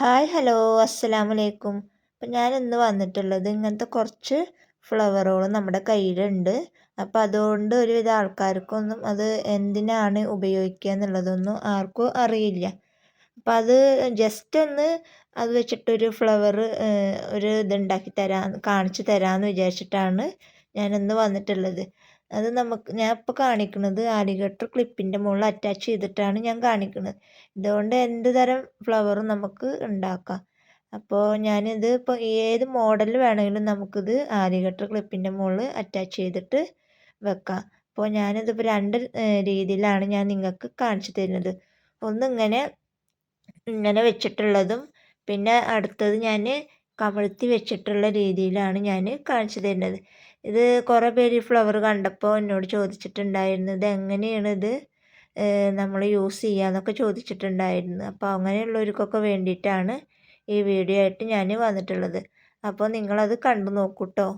Hi hello അസ്സലാമു അലൈക്കും അപ്പം ഞാൻ ഇന്ന് വന്നിട്ടുള്ളത് ഇങ്ങനത്തെ കുറച്ച് ഫ്ലവറുകൾ നമ്മുടെ കയ്യിലുണ്ട്. അപ്പോൾ അതുകൊണ്ട് ഒരുവിധ ആൾക്കാർക്കൊന്നും അത് എന്തിനാണ് ഉപയോഗിക്കുക എന്നുള്ളതൊന്നും ആർക്കും അറിയില്ല. അപ്പോൾ അത് ജസ്റ്റ് ഒന്ന് അത് വെച്ചിട്ടൊരു ഫ്ലവർ ഒരു ഇതുണ്ടാക്കി തരാൻ കാണിച്ചു തരാമെന്ന് വിചാരിച്ചിട്ടാണ് ഞാൻ ഇന്ന് വന്നിട്ടുള്ളത്. അത് നമുക്ക് ഞാൻ ഇപ്പോൾ കാണിക്കുന്നത് ആലിഗട്ടർ ക്ലിപ്പിന്റെ മുകളിൽ അറ്റാച്ച് ചെയ്തിട്ടാണ് ഞാൻ കാണിക്കുന്നത്. ഇതുകൊണ്ട് എന്ത് തരം ഫ്ലവറും നമുക്ക് ഉണ്ടാക്കാം. അപ്പോൾ ഞാനിത് ഇപ്പോൾ ഏത് മോഡൽ വേണമെങ്കിലും നമുക്കിത് ആലിഗട്ടർ ക്ലിപ്പിന്റെ മുകളിൽ അറ്റാച്ച് ചെയ്തിട്ട് വെക്കാം. അപ്പോൾ ഞാനിതിപ്പോൾ രണ്ട് രീതിയിലാണ് ഞാൻ നിങ്ങൾക്ക് കാണിച്ചു തരുന്നത്. ഒന്നിങ്ങനെ ഇങ്ങനെ വെച്ചിട്ടുള്ളതും പിന്നെ അടുത്തത് ഞാൻ കമഴ്ത്തി വെച്ചിട്ടുള്ള രീതിയിലാണ് ഞാൻ കാണിച്ചു തരുന്നത്. ഇത് കുറേ പേര് ഈ ഫ്ലവർ കണ്ടപ്പോൾ എന്നോട് ചോദിച്ചിട്ടുണ്ടായിരുന്നു ഇത് എങ്ങനെയാണ് ഇത് നമ്മൾ യൂസ് ചെയ്യുക എന്നൊക്കെ ചോദിച്ചിട്ടുണ്ടായിരുന്നു. അപ്പോൾ അങ്ങനെയുള്ളവർക്കൊക്കെ വേണ്ടിയിട്ടാണ് ഈ വീഡിയോ ആയിട്ട് ഞാൻ വന്നിട്ടുള്ളത്. അപ്പോൾ നിങ്ങളത് കണ്ടു നോക്കൂ കേട്ടോ